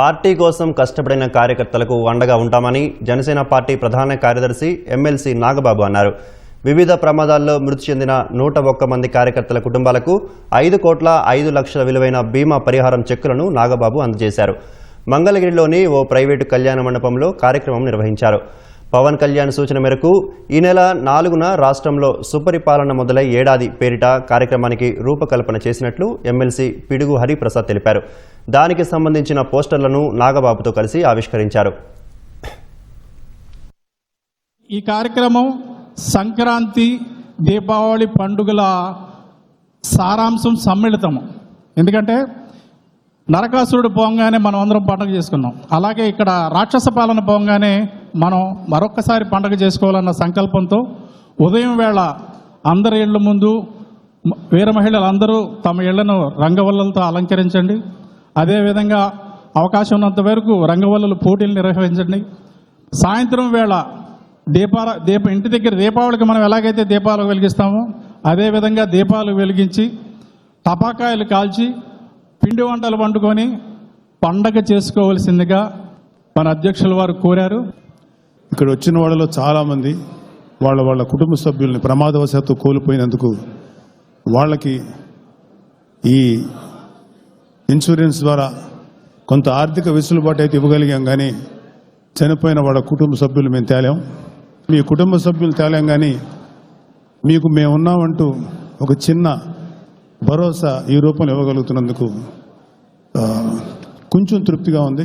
Party కోసం కష్టపడిన కార్యకర్తలకు అండగా ఉంటామని జనసేన పార్టీ ప్రధాన కార్యదర్శి ఎమ్మెల్సీ నాగబాబు అన్నారు. వివిధ ప్రమాదాల్లో మృతి చెందిన నూట ఒక్క మంది కార్యకర్తల కుటుంబాలకు ఐదు కోట్ల ఐదు లక్షల విలువైన బీమా పరిహారం చెక్కులను నాగబాబు అందజేశారు. మంగళగిరిలోని ఓ ప్రైవేటు కళ్యాణ మండపంలో కార్యక్రమం నిర్వహించారు. పవన్ కళ్యాణ్ సూచన మేరకు ఈ నెల నాలుగున రాష్ట్రంలో సుపరిపాలన మొదలై ఏడాది పేరిట కార్యక్రమానికి రూపకల్పన చేసినట్లు ఎమ్మెల్సీ పిడుగు హరిప్రసాద్ తెలిపారు. దానికి సంబంధించిన పోస్టర్లను నాగబాబుతో కలిసి ఆవిష్కరించారు. ఈ కార్యక్రమం సంక్రాంతి దీపావళి పండుగల సారాంశం సమ్మిళితము ఎందుకంటే నరకాసురుడు పోగానే మనం అందరం పండుగ చేసుకున్నాం. అలాగే ఇక్కడ రాక్షస పాలన పోగానే మనం మరొక్కసారి పండగ చేసుకోవాలన్న సంకల్పంతో ఉదయం వేళ అందరి ఇళ్ళ ముందు వీర మహిళలు అందరూ తమ ఇళ్ళను రంగవల్లలతో అలంకరించండి. అదేవిధంగా అవకాశం ఉన్నంత వరకు రంగవల్లలు పోటీలు నిర్వహించండి. సాయంత్రం వేళ దీపాల దీప ఇంటి దగ్గర దీపావళికి మనం ఎలాగైతే దీపాలు వెలిగిస్తామో అదేవిధంగా దీపాలు వెలిగించి టపాకాయలు కాల్చి పిండి వంటలు వండుకొని పండగ చేసుకోవలసిందిగా మన అధ్యక్షుల వారు కోరారు. ఇక్కడ వచ్చిన వాళ్ళలో చాలామంది వాళ్ళ వాళ్ళ కుటుంబ సభ్యుల్ని ప్రమాదవశాత్తు కోల్పోయినందుకు వాళ్ళకి ఈ ఇన్సూరెన్స్ ద్వారా కొంత ఆర్థిక వెసులుబాటు అయితే ఇవ్వగలిగాం కానీ చనిపోయిన వాళ్ళ కుటుంబ సభ్యులు మేము తేలాం. మీ కుటుంబ సభ్యులు తేలాం కానీ మీకు మేము ఉన్నామంటూ ఒక చిన్న భరోసా ఈ రూపంలో ఇవ్వగలుగుతున్నందుకు కొంచెం తృప్తిగా ఉంది.